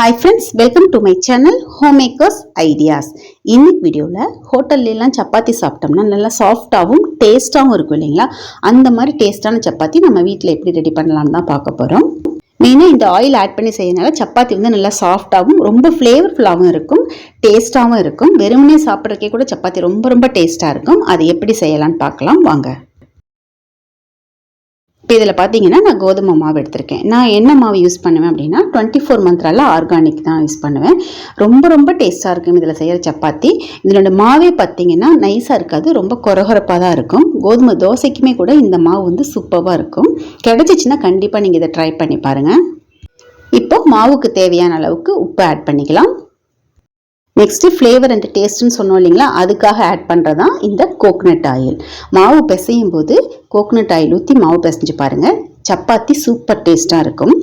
Hi friends welcome to my channel home makers ideas இன்னைக்கு வீடியோவில் ஹோட்டல்லாம் சப்பாத்தி சாப்பிட்டோம்னா நல்லா சாஃப்டாகவும் டேஸ்ட்டாகவும் இருக்கும் இல்லைங்களா? அந்த மாதிரி டேஸ்ட்டான சப்பாத்தி நம்ம வீட்டில் எப்படி ரெடி பண்ணலாம்னு தான் பார்க்க போகிறோம் மெயினாக இந்த ஆயில் ஆட் பண்ணி செய்யறதுனால சப்பாத்தி வந்து நல்லா சாஃப்டாகவும் ரொம்ப ஃப்ளேவர்ஃபுல்லாகவும் இருக்கும் டேஸ்ட்டாகவும் இருக்கும். வெறுமனே சாப்பிட்றக்கே கூட சப்பாத்தி ரொம்ப ரொம்ப டேஸ்ட்டாக இருக்கும். அதை எப்படி செய்யலாம்னு பார்க்கலாம். வாங்க. இப்போ இதில் பார்த்தீங்கன்னா நான் கோதுமை மாவு எடுத்திருக்கேன். நான் என்ன மாவு யூஸ் பண்ணுவேன் அப்படின்னா டுவெண்ட்டி ஃபோர் மந்த்ரால ஆர்கானிக் தான் யூஸ் பண்ணுவேன். ரொம்ப ரொம்ப டேஸ்ட்டாக இருக்கும் இதில் செய்கிற சப்பாத்தி. இதனோட மாவே பார்த்தீங்கன்னா நைஸாக இருக்காது ரொம்ப கொரகொரப்பாக தான் இருக்கும். கோதுமை தோசைக்குமே கூட இந்த மாவு வந்து சூப்பராக இருக்கும். கிடச்சிச்சின்னா கண்டிப்பாக நீங்கள் இதை ட்ரை பண்ணி பாருங்கள் இப்போ மாவுக்கு தேவையான அளவுக்கு உப்பு ஆட் பண்ணிக்கலாம். நெக்ஸ்ட்டு ஃப்ளேவர் அண்ட் டேஸ்ட்டுன்னு சொன்னோம் இல்லைங்களா? அதுக்காக ஆட் பண்ணுறது தான் இந்த கோக்னட் ஆயில் மாவு பிசையும் போது கோக்னட் ஆயில் ஊற்றி மாவு பிசைஞ்சு பாருங்கள் சப்பாத்தி சூப்பர் டேஸ்ட்டாக இருக்கும்.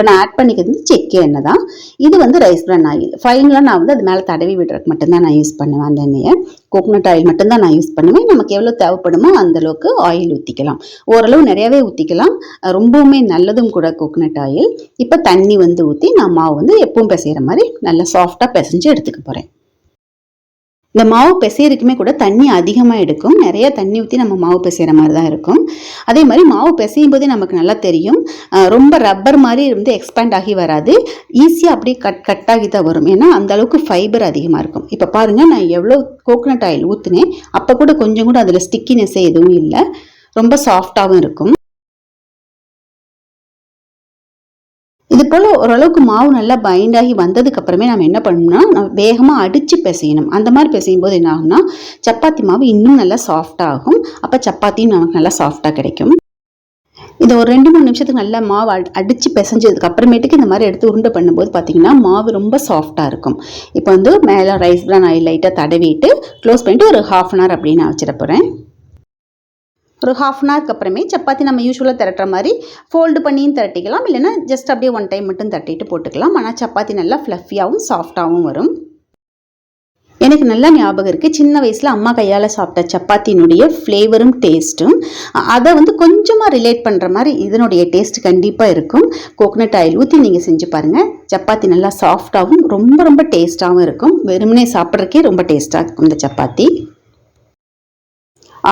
இப்போ நான் ஆட் பண்ணிக்கிறது வந்து செக்கு எண்ணெய் தான் இது வந்து ரைஸ் பிரான் ஆயில் ஃபைனலாக நான் வந்து அது மேலே தடவி விடுறதுக்கு மட்டும்தான் நான் யூஸ் பண்ணுவேன் அந்த எண்ணெயை. கோகோனட் ஆயில் மட்டும்தான் நான் யூஸ் பண்ணுவேன். நமக்கு எவ்வளோ தேவைப்படுமோ அந்தளவுக்கு ஆயில் ஊற்றிக்கலாம் ஓரளவு நிறையாவே ஊற்றிக்கலாம் ரொம்பவுமே நல்லதும் கூட கோகோனட் ஆயில் இப்போ தண்ணி வந்து ஊற்றி நான் மாவு வந்து எப்பவும் பிசைகிற மாதிரி நல்லா சாஃப்டாக பிசைஞ்சு எடுத்துக்க போகிறேன் இந்த மாவு பிசையறதுக்குமே கூட தண்ணி அதிகமாக எடுக்கும். நிறைய தண்ணி ஊற்றி நம்ம மாவு பிசைகிற மாதிரி தான் இருக்கும். அதே மாதிரி மாவு பிசையும் போதே நமக்கு நல்லா தெரியும். ரொம்ப ரப்பர் மாதிரி வந்து எக்ஸ்பேண்ட் ஆகி வராது. ஈஸியாக அப்படியே கட் கட் ஆகி தான் வரும். ஏன்னா அந்த அளவுக்கு ஃபைபர் அதிகமாக இருக்கும். இப்போ பாருங்கள் நான் எவ்வளோ கோகோனட் ஆயில் ஊற்றுனேன் அப்போ கூட கொஞ்சம் கூட அதில் ஸ்டிக்கினஸ்ஸே எதுவும் இல்லை. ரொம்ப சாஃப்டாகவும் இருக்கும். போல் ஓரளவுக்கு மாவு நல்லா பைண்ட் ஆகி வந்ததுக்கு அப்புறமே நம்ம என்ன பண்ணணும்னா நம்ம வேகமாக அடித்து பிசையணும். அந்த மாதிரி பிசையும் போது என்ன ஆகும்னா சப்பாத்தி மாவு இன்னும் நல்லா சாஃப்டாகும் அப்போ சப்பாத்தியும் நமக்கு நல்லா சாஃப்டாக கிடைக்கும். இதை ஒரு ரெண்டு மூணு நிமிஷத்துக்கு நல்லா மாவு அடித்து பிசைஞ்சதுக்கு அப்புறமேட்டுக்கு இந்த மாதிரி எடுத்து உருண்டை பண்ணும்போது பார்த்தீங்கன்னா மாவு ரொம்ப சாஃப்டாக இருக்கும். இப்போ வந்து மேலே ரைஸ் பிரான் ஆயில் லைட்டாக தடவிட்டு க்ளோஸ் பண்ணிட்டு ஒரு ஹாஃப் அன் ஹவர் அப்படின்னு நான் வச்சிட போகிறேன் ஒரு ஹாஃப் அன் ஹவருக்கு அப்புறமே சப்பாத்தி நம்ம யூஸ்வலாக திரட்டுற மாதிரி ஃபோல்டு பண்ணியும் திரட்டிக்கலாம். இல்லைன்னா ஜஸ்ட் அப்படியே ஒன் டைம் மட்டும் தட்டிட்டு போட்டுக்கலாம். ஆனால் சப்பாத்தி நல்லா ஃப்ளஃபியாகவும் சாஃப்டாகவும் வரும். எனக்கு நல்லா ஞாபகம் இருக்குது சின்ன வயசில் அம்மா கையால் சாப்பிட்ட சப்பாத்தினுடைய ஃப்ளேவரும் டேஸ்ட்டும் அதை வந்து கொஞ்சமாக ரிலேட் பண்ணுற மாதிரி இதனுடைய டேஸ்ட் கண்டிப்பாக இருக்கும். கோகனட் ஆயில் ஊற்றி நீங்கள் செஞ்சு பாருங்கள் சப்பாத்தி நல்லா சாஃப்டாகவும் ரொம்ப ரொம்ப டேஸ்ட்டாகவும் இருக்கும். வெறுமனே சாப்பிட்றதுக்கே ரொம்ப டேஸ்ட்டாக இருக்கும் இந்த சப்பாத்தி.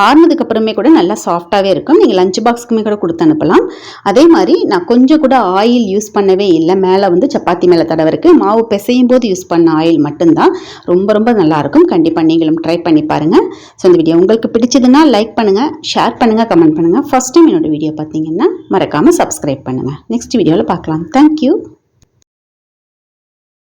ஆறுனதுக்கு அப்புறமே கூட நல்லா சாஃப்டாகவே இருக்கும். நீங்கள் லஞ்ச் பாக்ஸ்க்குமே கூட கொடுத்து அனுப்பலாம். அதே மாதிரி நான் கொஞ்சம் கூட ஆயில் யூஸ் பண்ணவே இல்லை. மேலே வந்து சப்பாத்தி மேலே தடவை மாவு பிசையும் போது யூஸ் பண்ண ஆயில் மட்டும்தான். ரொம்ப ரொம்ப நல்லாயிருக்கும் கண்டிப்பாக நீங்களும் ட்ரை பண்ணி பாருங்கள் ஸோ இந்த வீடியோ உங்களுக்கு பிடிச்சதுன்னா லைக் பண்ணுங்கள் ஷேர் பண்ணுங்கள் கமெண்ட் பண்ணுங்கள் ஃபஸ்ட் டைம் என்னோடய வீடியோ பார்த்தீங்கன்னா மறக்காமல் சப்ஸ்கிரைப் பண்ணுங்கள் நெக்ஸ்ட் வீடியோவில் பார்க்கலாம். தேங்க்யூ